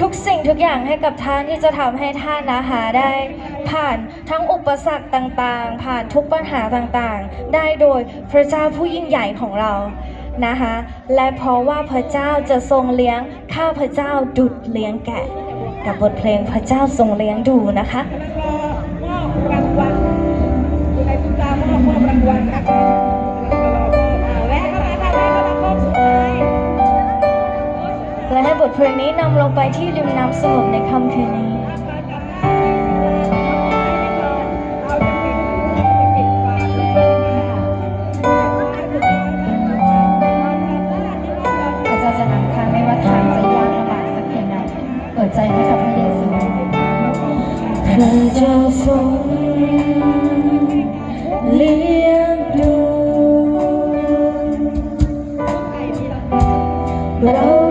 ทุกสิ่งทุกอย่างให้กับท่านที่จะทำให้ท่านนะคะได้ ผ่านทั้งอุปสรรคต่างๆ ผ่านทุกปัญหาต่างๆ ได้โดยพระเจ้าผู้ยิ่งใหญ่ของเรานะคะและเพราะว่าพระเจ้าจะทรงเลี้ยงข้าพระเจ้าดุดเลี้ยงแกะ กับบทเพลงพระเจ้าทรงเลี้ยงดูนะคะรางวัลในทุกตามอบรางวัลนะคะ และให้บทเพลงนี้นำลงไปที่ริมน้ำสงบในค่ำคืนนี้พระเจ้าจะนำทางไม่ว่าทางจะยากลำบากสักเพียเปิดใจให้พระเยซูพระจ้าทรเลี้ยงดูเรา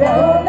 Hello.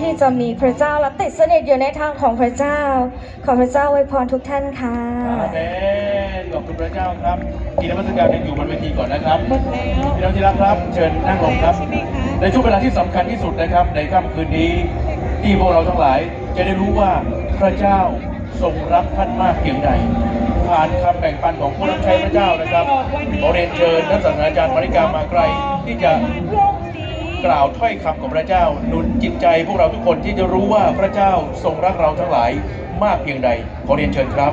ที่จะมีพระเจ้าและติดสนิทอยู่ในทางของพระเจ้า ขอพระเจ้าอวยพรทุกท่านค่ะอาเมนขอบคุณพระเจ้าครับทีนมัสการยังอยู่บนเวทีก่อนนะครับหมดแล้วพี่น้องที่รักครับ เชิญนั่งลงครับใช่ไหมคะในช่วงเวลาที่สำคัญที่สุดนะครับ ในค่ำคืนนี้ที่พวกเราทั้งหลายจะได้รู้ว่าพระเจ้าทรงรักท่านมากเพียงใดผ่านคำแบ่งปันของผู้รับใช้พระเจ้านะครับขอเรียนเชิญท่านศาสตราจารย์มาริกามาไกลที่จะพรุ่งนี้ กล่าวถ้อยคำของพระเจ้าหนุนจิตใจพวกเราทุกคนที่จะรู้ว่าพระเจ้าทรงรักเราทั้งหลายมากเพียงใดขอเรียนเชิญครับ